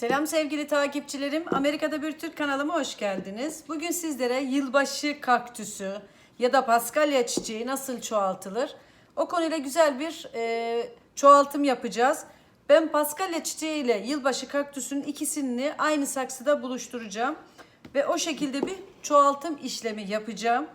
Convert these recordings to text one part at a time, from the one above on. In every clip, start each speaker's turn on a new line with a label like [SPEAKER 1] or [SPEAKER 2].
[SPEAKER 1] Selam sevgili takipçilerim. Amerika'da bir Türk kanalıma hoş geldiniz. Bugün sizlere yılbaşı kaktüsü ya da paskalya çiçeği nasıl çoğaltılır? O konuyla güzel bir e, çoğaltım yapacağız. Ben paskalya çiçeği ile yılbaşı kaktüsünün ikisini aynı saksıda buluşturacağım. Ve o şekilde bir çoğaltım işlemi yapacağım.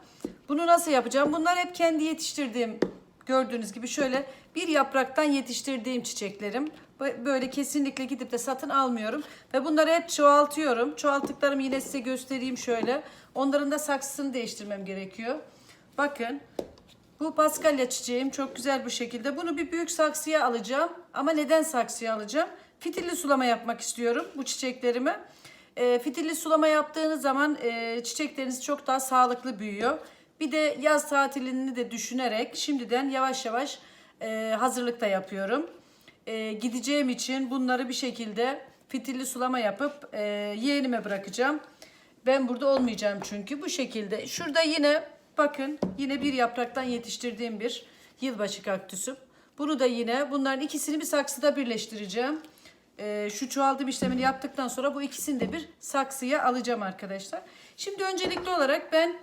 [SPEAKER 1] Bunu nasıl yapacağım? Bunlar hep kendi yetiştirdiğim gördüğünüz gibi şöyle bir yapraktan yetiştirdiğim çiçeklerim. Böyle kesinlikle gidip de satın almıyorum. Ve bunları hep çoğaltıyorum. Çoğalttıklarımı yine size göstereyim şöyle. Onların da saksısını değiştirmem gerekiyor. Bakın bu paskalya çiçeğim çok güzel bir şekilde. Bunu bir büyük saksıya alacağım. Ama neden saksıya alacağım? Fitilli sulama yapmak istiyorum bu çiçeklerime. E, fitilli sulama yaptığınız zaman e, çiçekleriniz çok daha sağlıklı büyüyor. Bir de yaz tatilini de düşünerek şimdiden yavaş yavaş e, hazırlıkta yapıyorum. E, gideceğim için bunları bir şekilde fitilli sulama yapıp e, yeğenime bırakacağım. Ben burada olmayacağım çünkü bu şekilde. Şurada yine bakın yine bir yapraktan yetiştirdiğim bir yılbaşı kaktüsüm. Bunu da yine bunların ikisini bir saksıda birleştireceğim. Ee, şu çoğaltım işlemini yaptıktan sonra bu ikisini de bir saksıya alacağım arkadaşlar. Şimdi öncelikli olarak ben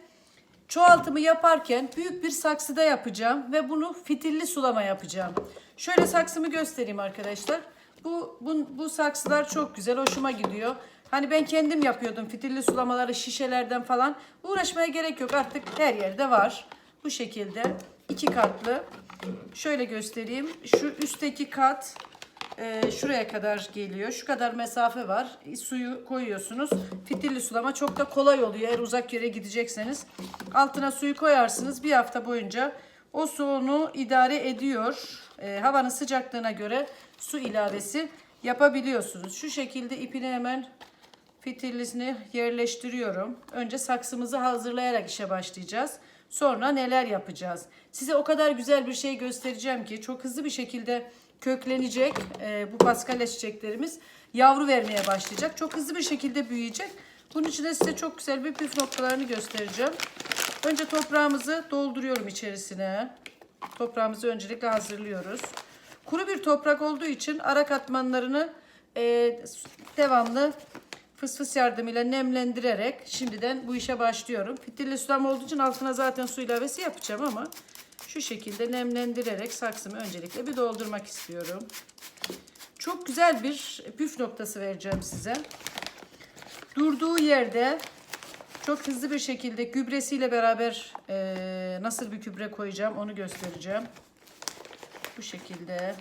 [SPEAKER 1] çoğaltımı yaparken büyük bir saksıda yapacağım ve bunu fitilli sulama yapacağım. Şöyle saksımı göstereyim arkadaşlar. Bu, bu, bu saksılar çok güzel, hoşuma gidiyor. Hani ben kendim yapıyordum fitilli sulamaları şişelerden falan. Uğraşmaya gerek yok artık her yerde var. Bu şekilde iki katlı. Şöyle göstereyim. Şu üstteki kat e, şuraya kadar geliyor. Şu kadar mesafe var. Suyu koyuyorsunuz. Fitilli sulama çok da kolay oluyor. Eğer uzak yere gidecekseniz. Altına suyu koyarsınız. Bir hafta boyunca o su idare ediyor. E, havanın sıcaklığına göre su ilavesi yapabiliyorsunuz. Şu şekilde ipini hemen fitillisini yerleştiriyorum. Önce saksımızı hazırlayarak işe başlayacağız. Sonra neler yapacağız? Size o kadar güzel bir şey göstereceğim ki çok hızlı bir şekilde köklenecek e, bu paskalya çiçeklerimiz. Yavru vermeye başlayacak. Çok hızlı bir şekilde büyüyecek. Bunun için de size çok güzel bir püf noktalarını göstereceğim. Önce toprağımızı dolduruyorum içerisine. Toprağımızı öncelikle hazırlıyoruz. Kuru bir toprak olduğu için ara katmanlarını e, devamlı fıs fıs yardımıyla nemlendirerek şimdiden bu işe başlıyorum. Fitilli sulama olduğu için altına zaten su ilavesi yapacağım ama şu şekilde nemlendirerek saksımı öncelikle bir doldurmak istiyorum. Çok güzel bir püf noktası vereceğim size. Durduğu yerde çok hızlı bir şekilde gübresiyle beraber e, nasıl bir gübre koyacağım onu göstereceğim. Bu şekilde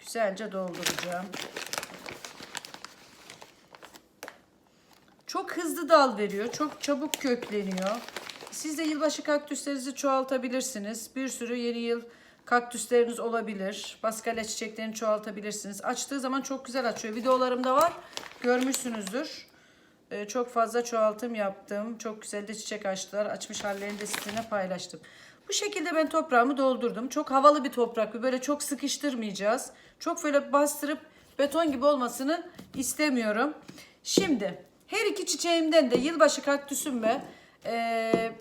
[SPEAKER 1] güzelce dolduracağım. Çok hızlı dal veriyor. Çok çabuk kökleniyor. Siz de yılbaşı kaktüslerinizi çoğaltabilirsiniz. Bir sürü yeni yıl kaktüsleriniz olabilir. Paskalya çiçeklerini çoğaltabilirsiniz. Açtığı zaman çok güzel açıyor. Videolarımda var. Görmüşsünüzdür. Ee, çok fazla çoğaltım yaptım. Çok güzel de çiçek açtılar. Açmış hallerini de sizinle paylaştım. Bu şekilde ben toprağımı doldurdum. Çok havalı bir toprak. Böyle çok sıkıştırmayacağız. Çok böyle bastırıp beton gibi olmasını istemiyorum. Şimdi her iki çiçeğimden de yılbaşı kaktüsüm ve e,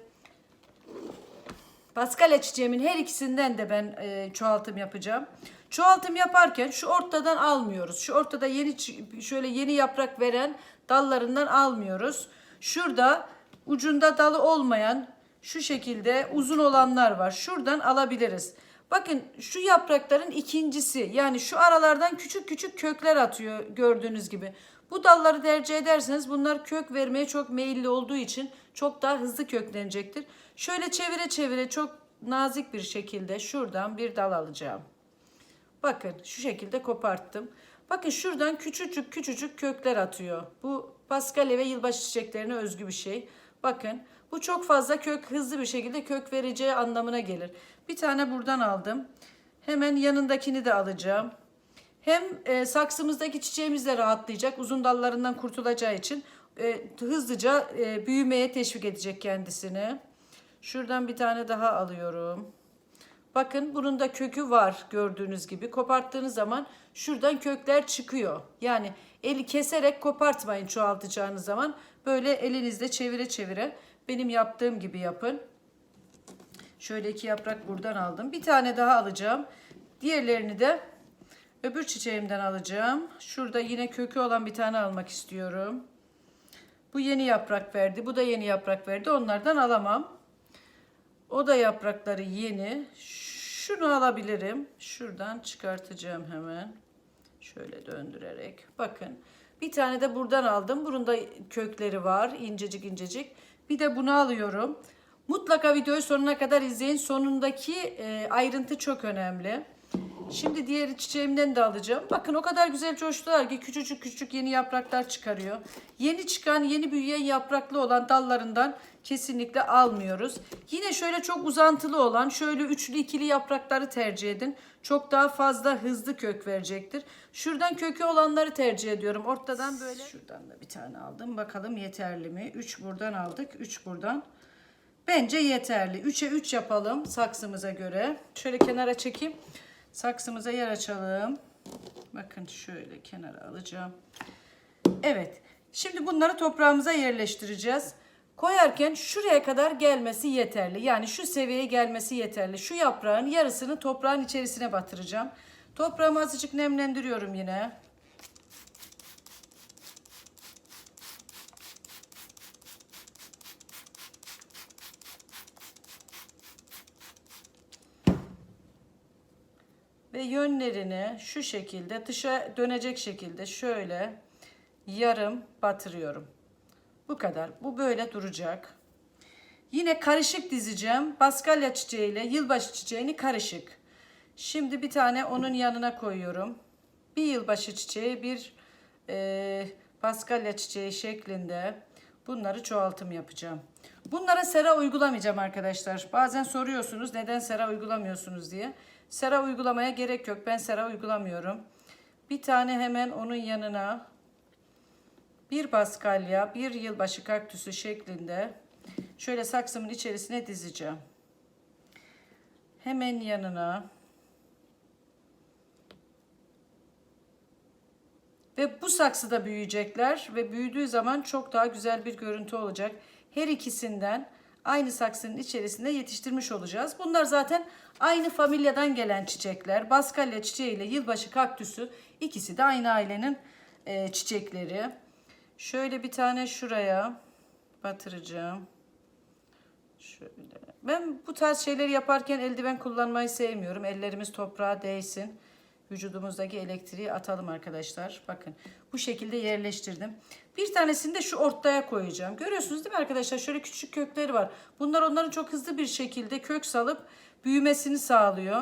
[SPEAKER 1] paskalya çiçeğimin her ikisinden de ben e, çoğaltım yapacağım. Çoğaltım yaparken şu ortadan almıyoruz. Şu ortada yeni şöyle yeni yaprak veren dallarından almıyoruz. Şurada ucunda dalı olmayan şu şekilde uzun olanlar var. Şuradan alabiliriz. Bakın şu yaprakların ikincisi yani şu aralardan küçük küçük kökler atıyor gördüğünüz gibi. Bu dalları tercih ederseniz bunlar kök vermeye çok meyilli olduğu için çok daha hızlı köklenecektir. Şöyle çevire çevire çok nazik bir şekilde şuradan bir dal alacağım. Bakın şu şekilde koparttım. Bakın şuradan küçücük küçücük kökler atıyor. Bu paskalya ve yılbaşı çiçeklerine özgü bir şey. Bakın bu çok fazla kök hızlı bir şekilde kök vereceği anlamına gelir. Bir tane buradan aldım. Hemen yanındakini de alacağım. Hem e, saksımızdaki çiçeğimiz de rahatlayacak. Uzun dallarından kurtulacağı için e, hızlıca e, büyümeye teşvik edecek kendisini. Şuradan bir tane daha alıyorum. Bakın bunun da kökü var gördüğünüz gibi. Koparttığınız zaman şuradan kökler çıkıyor. Yani eli keserek kopartmayın çoğaltacağınız zaman. Böyle elinizde çevire çevire benim yaptığım gibi yapın. Şöyle iki yaprak buradan aldım. Bir tane daha alacağım. Diğerlerini de Öbür çiçeğimden alacağım. Şurada yine kökü olan bir tane almak istiyorum. Bu yeni yaprak verdi. Bu da yeni yaprak verdi. Onlardan alamam. O da yaprakları yeni. Şunu alabilirim. Şuradan çıkartacağım hemen. Şöyle döndürerek. Bakın. Bir tane de buradan aldım. Bunun da kökleri var. incecik incecik. Bir de bunu alıyorum. Mutlaka videoyu sonuna kadar izleyin. Sonundaki e, ayrıntı çok önemli. Şimdi diğer çiçeğimden de alacağım. Bakın o kadar güzel coştular ki küçücük küçük yeni yapraklar çıkarıyor. Yeni çıkan, yeni büyüyen yapraklı olan dallarından kesinlikle almıyoruz. Yine şöyle çok uzantılı olan, şöyle üçlü ikili yaprakları tercih edin. Çok daha fazla hızlı kök verecektir. Şuradan kökü olanları tercih ediyorum. Ortadan böyle. Şuradan da bir tane aldım. Bakalım yeterli mi? 3 buradan aldık. 3 buradan. Bence yeterli. 3'e 3 yapalım saksımıza göre. Şöyle kenara çekeyim. Saksımıza yer açalım. Bakın şöyle kenara alacağım. Evet. Şimdi bunları toprağımıza yerleştireceğiz. Koyarken şuraya kadar gelmesi yeterli. Yani şu seviyeye gelmesi yeterli. Şu yaprağın yarısını toprağın içerisine batıracağım. Toprağımı azıcık nemlendiriyorum yine. Yönlerini şu şekilde dışa dönecek şekilde şöyle yarım batırıyorum. Bu kadar. Bu böyle duracak. Yine karışık dizeceğim. Paskalya çiçeğiyle yılbaşı çiçeğini karışık. Şimdi bir tane onun yanına koyuyorum. Bir yılbaşı çiçeği, bir e, paskalya çiçeği şeklinde bunları çoğaltım yapacağım. Bunlara sera uygulamayacağım arkadaşlar. Bazen soruyorsunuz neden sera uygulamıyorsunuz diye. Sera uygulamaya gerek yok. Ben sera uygulamıyorum. Bir tane hemen onun yanına bir paskalya, bir yılbaşı kaktüsü şeklinde şöyle saksımın içerisine dizeceğim. Hemen yanına ve bu saksıda büyüyecekler ve büyüdüğü zaman çok daha güzel bir görüntü olacak. Her ikisinden aynı saksının içerisinde yetiştirmiş olacağız. Bunlar zaten aynı familyadan gelen çiçekler. Baskalya çiçeği ile yılbaşı kaktüsü ikisi de aynı ailenin e, çiçekleri. Şöyle bir tane şuraya batıracağım. Şöyle. Ben bu tarz şeyleri yaparken eldiven kullanmayı sevmiyorum. Ellerimiz toprağa değsin. Vücudumuzdaki elektriği atalım arkadaşlar. Bakın bu şekilde yerleştirdim. Bir tanesini de şu ortaya koyacağım. Görüyorsunuz değil mi arkadaşlar? Şöyle küçük kökleri var. Bunlar onların çok hızlı bir şekilde kök salıp büyümesini sağlıyor.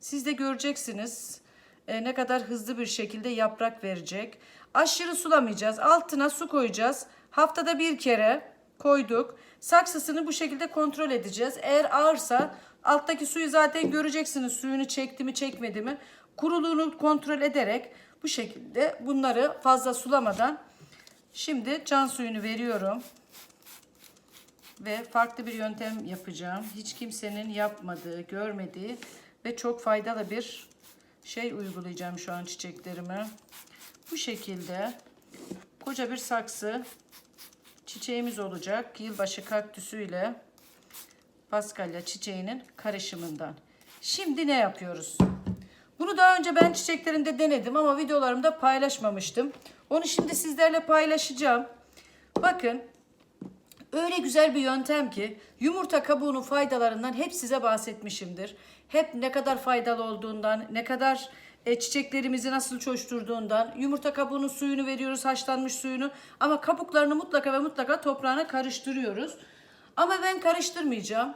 [SPEAKER 1] Siz de göreceksiniz e, ne kadar hızlı bir şekilde yaprak verecek. Aşırı sulamayacağız. Altına su koyacağız. Haftada bir kere koyduk. Saksısını bu şekilde kontrol edeceğiz. Eğer ağırsa alttaki suyu zaten göreceksiniz. Suyunu çekti mi çekmedi mi. Kuruluğunu kontrol ederek bu şekilde bunları fazla sulamadan şimdi can suyunu veriyorum. Ve farklı bir yöntem yapacağım. Hiç kimsenin yapmadığı, görmediği ve çok faydalı bir şey uygulayacağım şu an çiçeklerime. Bu şekilde koca bir saksı çiçeğimiz olacak. Yılbaşı kaktüsüyle paskalya çiçeğinin karışımından. Şimdi ne yapıyoruz? Bunu daha önce ben çiçeklerinde denedim ama videolarımda paylaşmamıştım. Onu şimdi sizlerle paylaşacağım. Bakın öyle güzel bir yöntem ki yumurta kabuğunun faydalarından hep size bahsetmişimdir. Hep ne kadar faydalı olduğundan, ne kadar e, çiçeklerimizi nasıl coşturduğundan, yumurta kabuğunun suyunu veriyoruz, haşlanmış suyunu ama kabuklarını mutlaka ve mutlaka toprağına karıştırıyoruz. Ama ben karıştırmayacağım.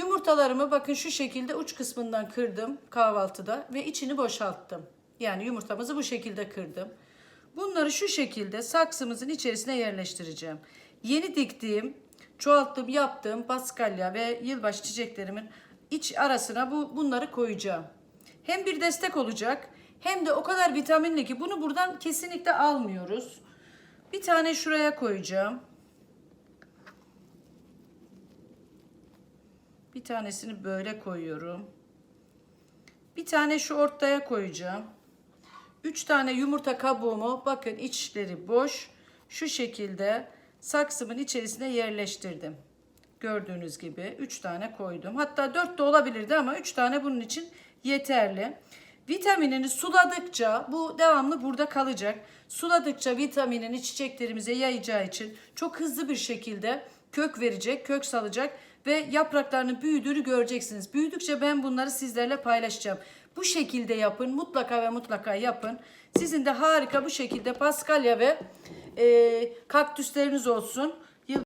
[SPEAKER 1] Yumurtalarımı bakın şu şekilde uç kısmından kırdım kahvaltıda ve içini boşalttım. Yani yumurtamızı bu şekilde kırdım. Bunları şu şekilde saksımızın içerisine yerleştireceğim. Yeni diktiğim, çoğalttığım, yaptığım paskalya ve yılbaşı çiçeklerimin iç arasına bu bunları koyacağım. Hem bir destek olacak hem de o kadar vitaminli ki bunu buradan kesinlikle almıyoruz. Bir tane şuraya koyacağım. Bir tanesini böyle koyuyorum. Bir tane şu ortaya koyacağım. Üç tane yumurta kabuğumu bakın içleri boş. Şu şekilde saksımın içerisine yerleştirdim. Gördüğünüz gibi üç tane koydum. Hatta dört de olabilirdi ama üç tane bunun için yeterli. Vitaminini suladıkça bu devamlı burada kalacak. Suladıkça vitaminini çiçeklerimize yayacağı için çok hızlı bir şekilde kök verecek, kök salacak ve yapraklarının büyüdüğünü göreceksiniz. Büyüdükçe ben bunları sizlerle paylaşacağım. Bu şekilde yapın. Mutlaka ve mutlaka yapın. Sizin de harika bu şekilde paskalya ve e, kaktüsleriniz olsun.